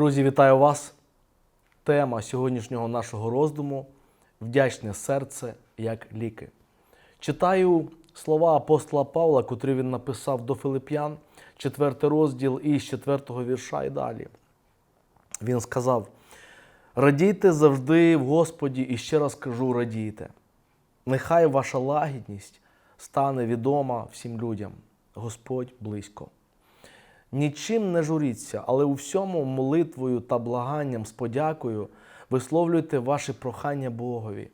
Друзі, вітаю вас! Тема сьогоднішнього нашого роздуму вдячне серце як ліки. Читаю слова апостола Павла, котрі він написав до Филип'ян, 4 розділ із 4 вірша і далі. Він сказав: Радійте завжди в Господі, і ще раз кажу, радійте. Нехай ваша лагідність стане відома всім людям. Господь близько. Нічим не журіться, але у всьому молитвою та благанням з подякою висловлюйте ваші прохання Богові.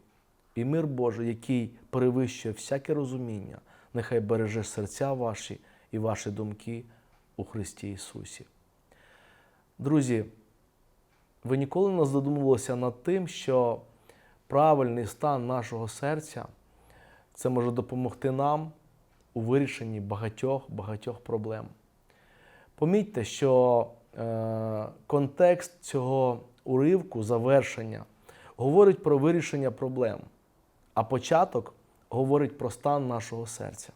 І мир Божий, який перевищує всяке розуміння, нехай береже серця ваші і ваші думки у Христі Ісусі. Друзі, ви ніколи не задумувалися над тим, що правильний стан нашого серця це може допомогти нам у вирішенні багатьох багатьох проблем. Помітьте, що е, контекст цього уривку, завершення, говорить про вирішення проблем, а початок говорить про стан нашого серця.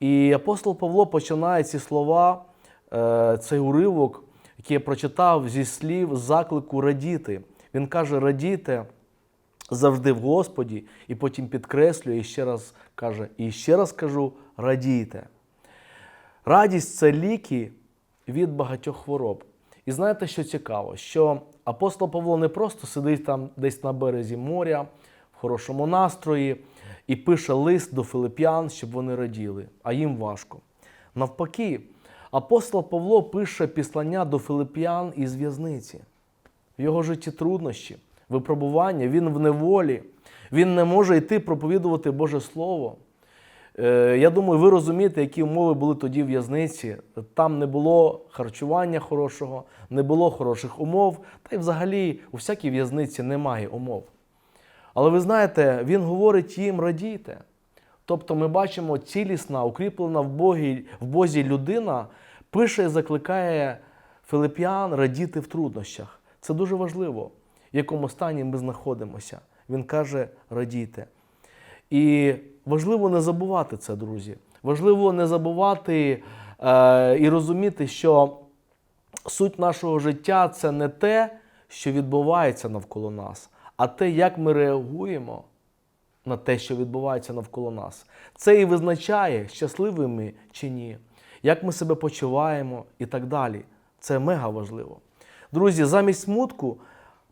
І апостол Павло починає ці слова, е, цей уривок, який я прочитав зі слів заклику радіти. Він каже: радійте завжди в Господі, і потім підкреслює і ще раз каже, і ще раз кажу, радійте. Радість це ліки від багатьох хвороб. І знаєте, що цікаво? Що апостол Павло не просто сидить там десь на березі моря, в хорошому настрої, і пише лист до филип'ян, щоб вони раділи, а їм важко. Навпаки, апостол Павло пише післання до филип'ян із в'язниці. В його житті труднощі, випробування, він в неволі, він не може йти проповідувати Боже Слово. Е, Я думаю, ви розумієте, які умови були тоді в в'язниці. Там не було харчування хорошого, не було хороших умов, та й взагалі у всякій в'язниці немає умов. Але ви знаєте, він говорить їм радійте. Тобто ми бачимо цілісна, укріплена в Богі, в Бозі людина, пише і закликає филип'ян радіти в труднощах. Це дуже важливо, в якому стані ми знаходимося. Він каже радійте. І важливо не забувати це, друзі. Важливо не забувати е, і розуміти, що суть нашого життя це не те, що відбувається навколо нас, а те, як ми реагуємо на те, що відбувається навколо нас. Це і визначає, щасливими чи ні, як ми себе почуваємо і так далі. Це мега важливо. Друзі, замість смутку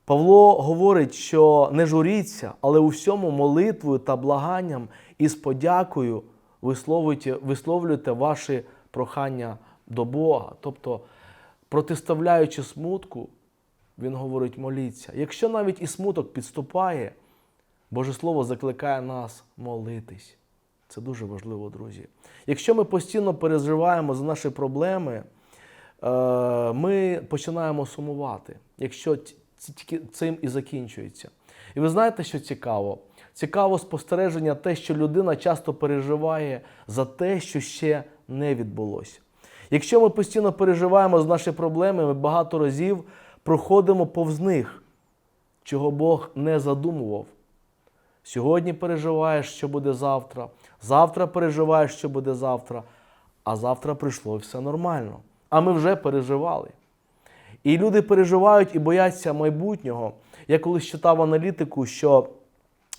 Павло говорить, що не журіться, але у всьому молитвою та благанням і з подякою висловлюйте, висловлюйте ваші прохання до Бога. Тобто, протиставляючи смутку, він говорить, моліться. Якщо навіть і смуток підступає, Боже Слово закликає нас молитись. Це дуже важливо, друзі. Якщо ми постійно переживаємо за наші проблеми, е, ми починаємо сумувати, якщо тільки цим і закінчується. І ви знаєте, що цікаво? Цікаво спостереження те, що людина часто переживає за те, що ще не відбулося. Якщо ми постійно переживаємо за наші проблеми, ми багато разів проходимо повз них, чого Бог не задумував. Сьогодні переживаєш, що буде завтра, завтра переживаєш, що буде завтра, а завтра прийшло все нормально. А ми вже переживали. І люди переживають і бояться майбутнього. Я колись читав аналітику, що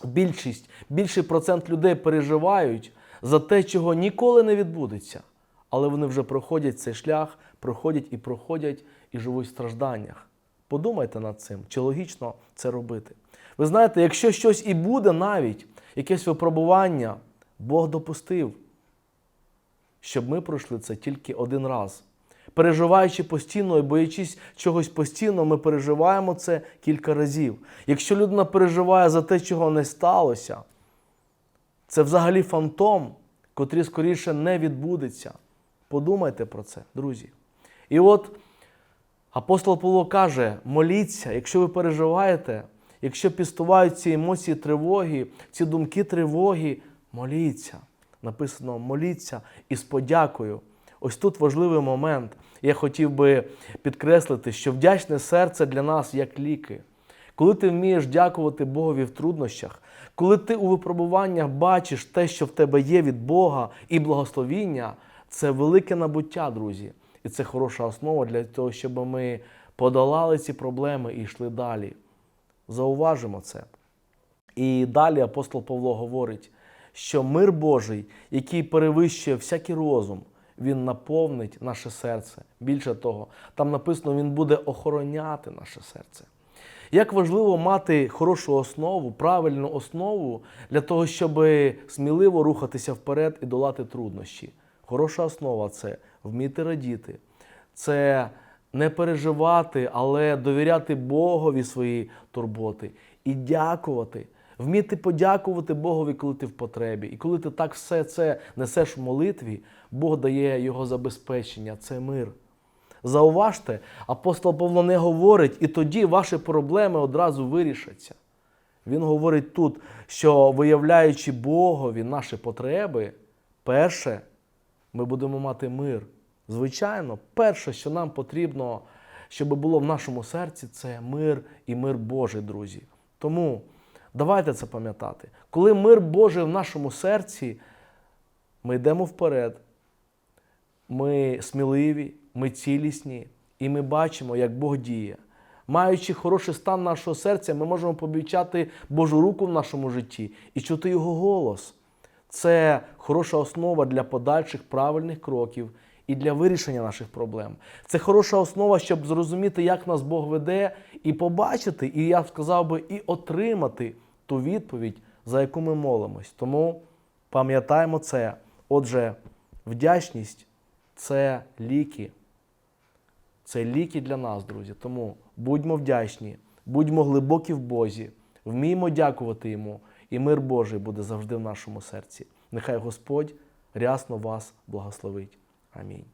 більшість, більший процент людей переживають за те, чого ніколи не відбудеться. Але вони вже проходять цей шлях, проходять і проходять і живуть в стражданнях. Подумайте над цим, чи логічно це робити. Ви знаєте, якщо щось і буде навіть, якесь випробування, Бог допустив, щоб ми пройшли це тільки один раз. Переживаючи постійно і боячись чогось постійно, ми переживаємо це кілька разів. Якщо людина переживає за те, чого не сталося, це взагалі фантом, котрий скоріше не відбудеться. Подумайте про це, друзі. І от апостол Павло каже: моліться, якщо ви переживаєте, якщо підстувають ці емоції тривоги, ці думки тривоги, моліться. Написано моліться із подякою. Ось тут важливий момент. Я хотів би підкреслити, що вдячне серце для нас як ліки. Коли ти вмієш дякувати Богові в труднощах, коли ти у випробуваннях бачиш те, що в тебе є від Бога і благословіння, це велике набуття, друзі. І це хороша основа для того, щоб ми подолали ці проблеми і йшли далі. Зауважимо це. І далі апостол Павло говорить, що мир Божий, який перевищує всякий розум, він наповнить наше серце. Більше того, там написано, він буде охороняти наше серце. Як важливо мати хорошу основу, правильну основу для того, щоб сміливо рухатися вперед і долати труднощі. Хороша основа це вміти радіти, це не переживати, але довіряти Богові свої турботи і дякувати. Вміти подякувати Богові, коли ти в потребі. І коли ти так все це несеш в молитві, Бог дає його забезпечення, це мир. Зауважте, апостол Павло не говорить, і тоді ваші проблеми одразу вирішаться. Він говорить тут, що виявляючи Богові наші потреби, перше, ми будемо мати мир. Звичайно, перше, що нам потрібно, щоб було в нашому серці, це мир і мир Божий, друзі. Тому давайте це пам'ятати. Коли мир Божий в нашому серці, ми йдемо вперед, ми сміливі, ми цілісні, і ми бачимо, як Бог діє. Маючи хороший стан нашого серця, ми можемо помічати Божу руку в нашому житті і чути Його голос. Це хороша основа для подальших правильних кроків і для вирішення наших проблем. Це хороша основа, щоб зрозуміти, як нас Бог веде, і побачити, і я б сказав би, і отримати ту відповідь, за яку ми молимось. Тому пам'ятаємо це. Отже, вдячність це ліки. Це ліки для нас, друзі. Тому будьмо вдячні, будьмо глибокі в Бозі, вміємо дякувати Йому, і мир Божий буде завжди в нашому серці. Нехай Господь рясно вас благословить. Амінь.